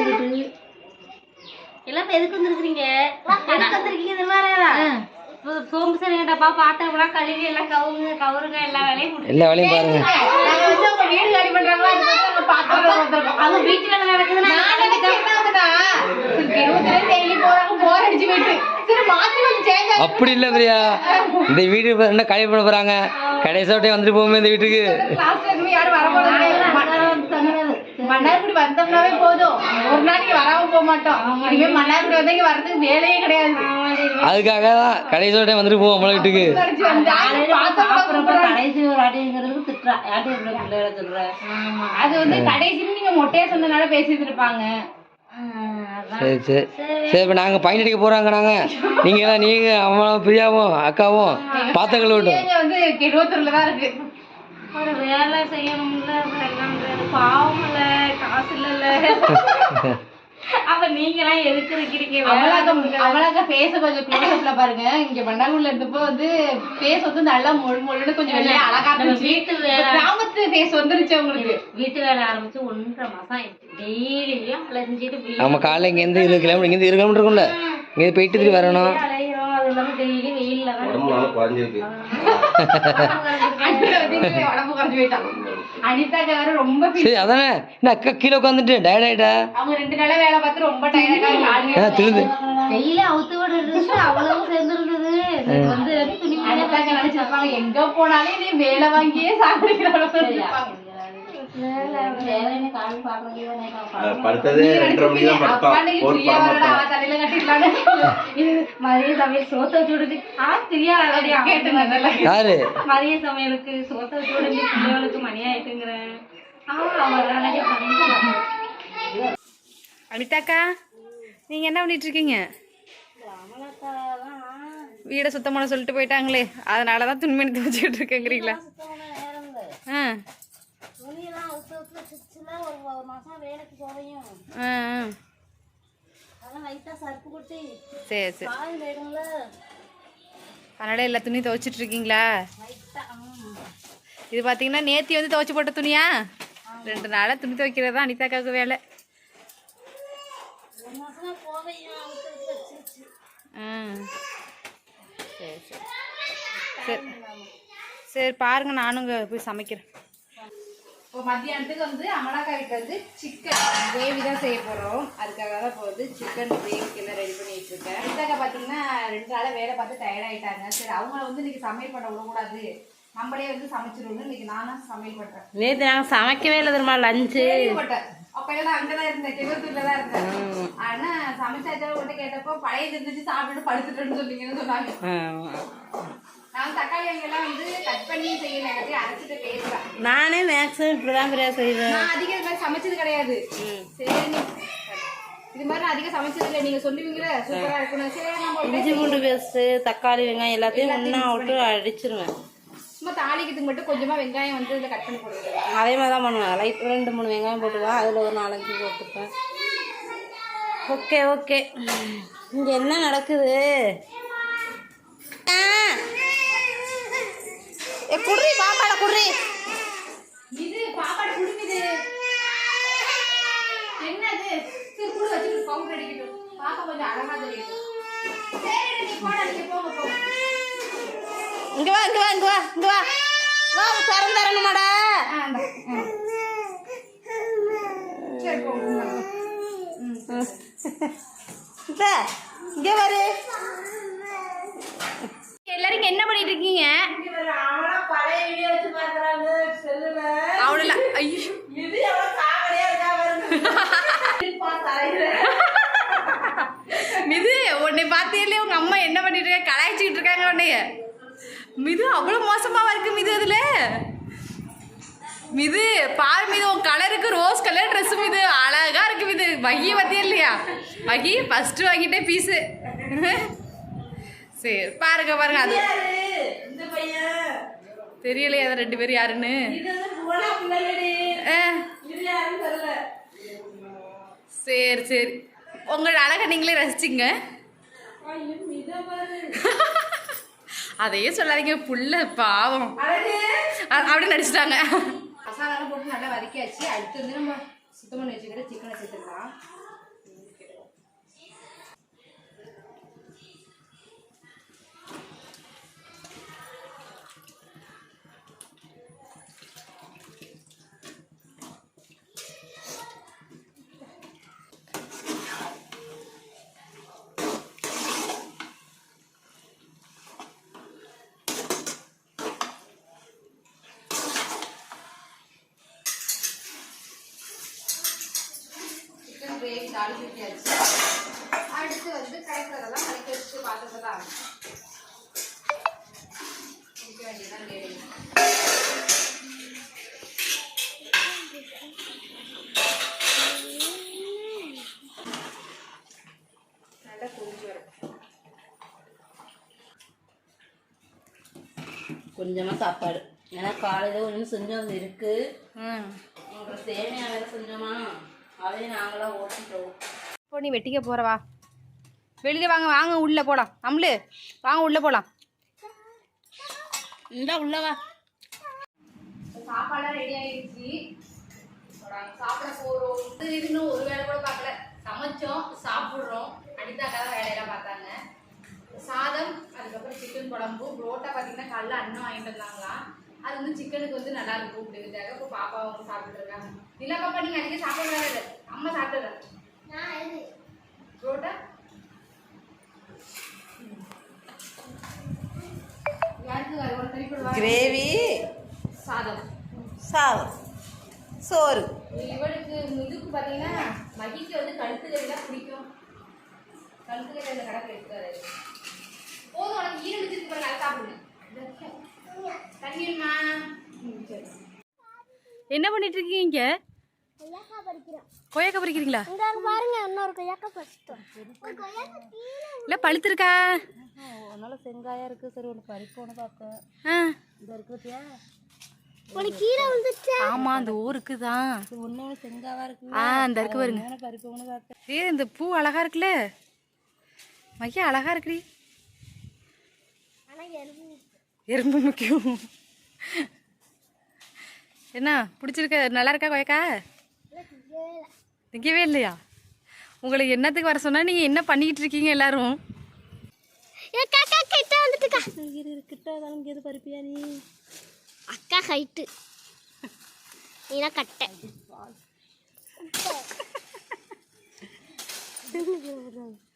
எடுத்துக்கிட்டு எல்லாம் எதுக்கு வந்திருக்கிறீங்க? எதுக்கு வந்திருக்கீங்க இப்போ சோம்பு சரி டப்பா பாத்திரம்லாம் கழுவி எல்லாம் கவுங்க கவுருங்க எல்லா வேலையும் எல்லா பாருங்க. வீடு காலி பண்றாங்களா? அவங்க வீட்டு வேலை நடக்குதுன்னா அப்படி இல்லை பிரியா. இந்த வீடு என்ன கல்யாணம் பண்ண போறாங்க? கடைசி வந்துட்டு போகுமே இந்த வீட்டுக்கு class ல இனிமே யாரும் வர போறது கிடையாது. மன்னார்குடி வந்தோம்னாவே போதும். ஒரு நாளைக்கு வராம போக மாட்டோம். இனிமே மன்னார்குடி வந்தா இங்க வர்றதுக்கு வேலையே கிடையாது. அதுக்காக தான் கடைசி விட்டே வந்துட்டு போவோம் நம்மள வீட்டுக்கு. கடைசி ஒரு அடிங்கிறது திட்டுறா. பிள்ளைகளை அது வந்து கடைசியில நீங்க மொட்டையா சொன்னதுனால பேசிட்டு இருப்பாங்க. சரி சரி. சரி. இப்போ நாங்கள் பயன் அடிக்க போகிறாங்க நாங்கள் நீங்கள் எல்லாம் நீங்கள் அம்மாவும் பிரியாவும் அக்காவும் பாத்திரங்கள் விட்டும் இங்க வந்து கெடுவத்தூர்ல தான் இருக்கு. ஒரு வேலை செய்யணும்ல? பாவம். அப்ப நீங்களாம் எதுக்கு இருக்கிறீங்க? அவளாக்க அவளாக்க ஃபேஸ கொஞ்சம் க்ளோஸ்அப்ல பாருங்க. இங்க மன்னார்குடில இருந்தப்போ வந்து ஃபேஸ் வந்து நல்லா மொழு மொழுன்னு கொஞ்சம் வெளியே அழகா இருந்துச்சு. வீட்டு வேலை கிராமத்து ஃபேஸ் வந்துருச்சு உங்களுக்கு வீட்டு வேலை ஆரம்பிச்சு ஒன்றரை மாசம் ஆயிடுச்சு. டெய்லியும் அலைஞ்சிட்டு நம்ம காலைல இங்கேருந்து இருபது கிலோமீட்டர் இங்கேருந்து இரு கிலோமீட்டர் இருக்கும்ல இங்கே போயிட்டு திரும்பி வரணும். அது இல்லாம டெய்லி வெயில்ல தான் உடம்பு குறைஞ்சிருக்கு. இங்க உடம்பு குறைஞ்சு போயிட்டாங்க. அனிதாக்கு வேற ரொம்ப. சரி அதானே? என்ன அக்கா கீழே உட்காந்துட்டு டயர்ட் ஆயிட்டா? அவங்க ரெண்டு நாளா வேலை பார்த்து ரொம்ப டயர்டா ஏன்னா திருது வெயில அவுத்து விடுறது அவ்வளவு சேர்ந்துருந்தது. வந்து துணி எங்க போனாலும் நீ வேலை வாங்கியே பார்க்க படுத்ததே ரெண்டரை தான் படுத்தோம் ஒரு படம் மதிய சமையல் சோத்த ஆ யாரு மதிய சமையலுக்கு சோத்த பிள்ளைகளுக்கு மணி ஆயிட்டுங்கிறேன் அனிதாக்கா நீங்க என்ன பண்ணிட்டு இருக்கீங்க வீடை சுத்தம் பண்ண சொல்லிட்டு போயிட்டாங்களே அதனால தான் துணிமணி துவச்சிட்டு இருக்கேங்கிறீங்களா ஆ மாசம் வேலைக்கு. அதெல்லாம் சர்ப்பு கொட்டி சரி சரி. அதனால எல்லா துணியும் துவைச்சிட்டு இருக்கீங்களா? இது பார்த்தீங்கன்னா நேத்தி வந்து துவைச்சு போட்ட துணியா? ரெண்டு நாளாக துணி துவைக்கிறது தான் அனிதாக்காவுக்கு வேலை. சரி சரி. சரி பாருங்க நானும் போய் சமைக்கிறேன். இப்போ மத்தியானத்துக்கு வந்து அமலாக்கா வீட்டில் வந்து சிக்கன் கிரேவி தான் செய்ய போகிறோம் அதுக்காக தான் இப்போ வந்து சிக்கன் கிரேவிக்கு எல்லாம் ரெடி பண்ணிட்டு இருக்கேன். அனிதாக்கா பார்த்தீங்கன்னா ரெண்டு நாளாக வேலை பார்த்து டயர்ட் ஆயிட்டாங்க சரி அவங்கள வந்து இன்னைக்கு சமையல் பண்ண விடக்கூடாது. நம்மளே வந்து சமைச்சிருவோம்னு இன்னைக்கு நானும் சமையல் பண்ணுறேன் நேற்று நாங்கள் சமைக்கவே இல்லை தெரியுமா லஞ்சு அப்ப எல்லாம் அங்கதான் இருந்தேன். கிழத்தூர்ல தான் இருந்தேன். ஆனா சமைச்சாச்சா உங்கள்கிட்ட கேட்டப்போ பழைய இருந்துச்சு சாப்பிட்டு படுத்துட்டேன்னு சொன்னீங்கன்னு சொன்னாங்க. நான் தக்காளி எல்லாம் வந்து கட் பண்ணி செய்யல எல்லாத்தையும் அரைச்சிட்டு பேசுறேன். நானே மேக்ஸிமம் இப்படி தான் பிரியா செய்வேன். நான் அதிகம் இது மாதிரி சமைச்சது கிடையாது. சரி இது மாதிரி நான் அதிகம் சமைச்சது இல்லை நீங்க சொல்லுவீங்களே? சூப்பரா இருக்கணும் சரி நம்ம ஒரு இஞ்சி பூண்டு பேஸ்ட்டு தக்காளி வெங்காயம் எல்லாத்தையும் ஒன்றா விட்டு அடிச்சிருவேன். சும்மா தாளிக்கிறதுக்கு மட்டும் கொஞ்சமா வெங்காயம் வந்து இதில் கட் பண்ணி போடுவேன் அதே மாதிரி தான் பண்ணுவேன் லைட் ரெண்டு மூணு வெங்காயம் போட்டுவேன் அதில் ஒரு நாலஞ்சு போட்டுப்பேன். ஓகே ஓகே இங்கே என்ன நடக்குது. ஏ குடுறி பாப்பாட குடுறி இது பாப்பாடு குடுமிது என்னது? சரி குடு வச்சுட்டு பவுடர் அடிக்கட்டும். பாப்பா கொஞ்சம் அழகா தெரியும். சரி நீ போட நீங்க போங்க போங்க இங்கே வா இங்கே வா இங்கே வா இங்கே வா. வா திறந்து தரணுமாடா. ஆ, இந்தா. ம். சரி போங்க இங்கே வரு எல்லாரும் என்ன பண்ணிட்டு இருக்கீங்க? ஐயோ மிது உன்னை பார்த்தே உங்க அம்மா என்ன பண்ணிட்டு இருக்க கலாய்ச்சிக்கிட்டு இருக்காங்க உன்னைய மிது அவ்வளவு மோசமாவா இருக்கு மிது அதுல மிது பாரு மிது உன் கலருக்கு ரோஸ் கலர் ட்ரெஸ் மிது அழகா இருக்கு மிது மகிய பத்தியா இல்லையா மகி ஃபர்ஸ்ட் வாங்கிட்டே பீஸு சரி பாருங்க பாருங்க அது தெரியலையா ரெண்டு பேரும் யாருன்னு. சரி சரி. உங்களோட அழகை நீங்களே ரசிச்சிங்க. அதையே சொல்லாதீங்க புள்ள பாவம். அப்படியே நடிச்சிட்டாங்க. மசாலாலாம் போட்டு நல்லா வதக்கியாச்சு அடுத்து வந்து நம்ம சுத்தம் பண்ணி வச்சுக்கிற சிக்கனை சேர்த்துக்கலாம். ஊற்றியாச்சு அடுத்து வந்து கலக்கிறதெல்லாம் கலக்கி வச்சுட்டு பார்த்துக்கலாம் ஊற்ற வேண்டியதான் கிரேவி நல்லா கொதிச்சு வரும் கொஞ்சமா சாப்பாடு. ஏன்னா காலையில ஒன்றும் செஞ்சோம் இருக்கு. ம் அப்புறம் சேமியா வேற செஞ்சோமா? அதையும் நாங்களாம் ஓட்டிட்டோம். இப்போ நீ வெட்டிக்க போறவா வெளியில வாங்க வாங்க உள்ள போலாம். நம்மளு வாங்க உள்ள போலாம். இந்தா உள்ளவா சாப்பாடுலாம் ரெடி ஆயிடுச்சு. சாப்பிட போறோம். இது இன்னும் ஒரு வேலை கூட பார்க்கல. சமைச்சோம் சாப்பிடுறோம். அனிதாக்கா தான் வேலையெல்லாம் பார்த்தாங்க. சாதம் அதுக்கப்புறம் சிக்கன் குழம்பு. புரோட்டா பார்த்தீங்கன்னா காலைல அண்ணன் வாங்கிட்டு வந்தாங்களாம். அது வந்து சிக்கனுக்கு வந்து நல்லா இருக்கும் அப்படிங்கிறதுக்காக இப்போ பாப்பா அவங்க சாப்பிட்டு இருக்காங்க. நிலா பாப்பா நீங்க அதிகம் சாப்பிட வேலை அம்மா சாப்பிட்டுறேன் புரோட்டா? யாருக்கு ஒரு தனிப்படு கிரேவி. சாதம். சாதம். சோறு. இவளுக்கு இதுக்கு பார்த்தீங்கன்னா மகிக்கு வந்து கழுத்து கறிலாம் பிடிக்கும். கழுத்து கறி அந்த கடை எடுத்துக்காரு போதும் உனக்கு ஈரம் வச்சிருக்கு பாருங்க அதை சாப்பிடுங்க தண்ணி வேணுமா என்ன பண்ணிட்டு இருக்கீங்க கொய்யாக்கா பறிக்கிறீங்களா? பாருங்க இன்னொரு கொய்யாக்கா பறிச்சிட்டோம். இல்ல பழுத்திருக்கா? அதனால செங்காயா இருக்கு. சரி ஒன்று பறிப்போன்னு பார்த்தேன் ஆ. இந்த இருக்கு பார்த்தியா உனக்கு கீழே வந்துச்சு? ஆமா அந்த ஊருக்கு தான் ஒன்று ஒன்று செங்காவா இருக்கு ஆ இந்த இருக்கு பாருங்க. பார்த்தேன் ஏ இந்த பூ அழகா இருக்குல்ல? மையா அழகா இருக்குடி. ஆனா எறும்பு எறும்பு முக்கியம். என்ன பிடிச்சிருக்க நல்லா இருக்கா கொயக்கா நிற்கவே இல்லையா? உங்களை என்னத்துக்கு வர சொன்னா நீங்க என்ன பண்ணிக்கிட்டு இருக்கீங்க எல்லாரும்? அக்கா ஹைட்டு நீனா கட்டை